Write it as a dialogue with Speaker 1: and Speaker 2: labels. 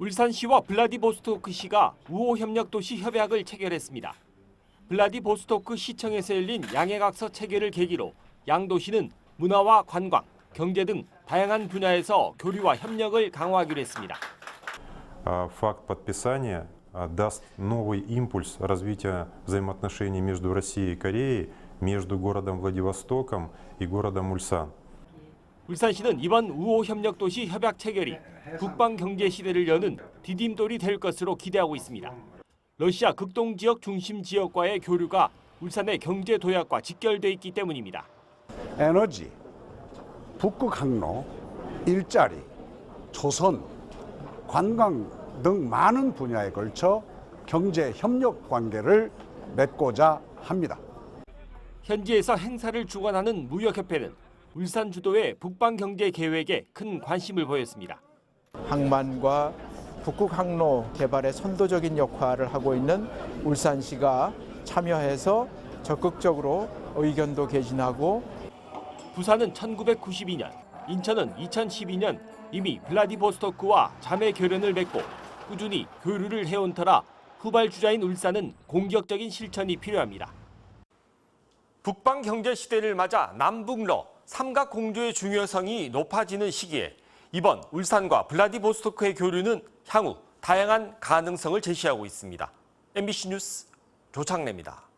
Speaker 1: 울산시와 블라디보스토크시가 우호 협력 도시 협약을 체결했습니다. 블라디보스토크 시청에서 열린 양해각서 체결을 계기로 양 도시는 문화와 관광, 경제 등 다양한 분야에서 교류와 협력을 강화하기로 했습니다.
Speaker 2: А, Факт подписания а, даст новый импульс развития взаимоотношений между Россией и Кореей, между городом Владивостоком и городом Ульсан.
Speaker 1: 울산시는 이번 우호 협력 도시 협약 체결이 국방 경제 시대를 여는 디딤돌이 될 것으로 기대하고 있습니다. 러시아 극동 지역 중심 지역과의 교류가 울산의 경제 도약과 직결돼 있기 때문입니다.
Speaker 3: 에너지, 북극 항로, 일자리, 초선, 관광 등 많은 분야에 걸쳐 경제 협력 관계를 맺고자 합니다.
Speaker 1: 현지에서 행사를 주관하는 무역협회는 울산 주도의 북방 경제 계획에 큰 관심을 보였습니다.
Speaker 4: 항만과 북극 항로 개발에 선도적인 역할을 하고 있는 울산시가 참여해서 적극적으로 의견도 개진하고
Speaker 1: 부산은 1992년, 인천은 2012년 이미 블라디보스토크와 자매 교련을 맺고 꾸준히 교류를 해온 터라 후발주자인 울산은 공격적인 실천이 필요합니다. 북방 경제 시대를 맞아 남북러 삼각 공조의 중요성이 높아지는 시기에 이번 울산과 블라디보스토크의 교류는 향후 다양한 가능성을 제시하고 있습니다. MBC 뉴스 조창래입니다.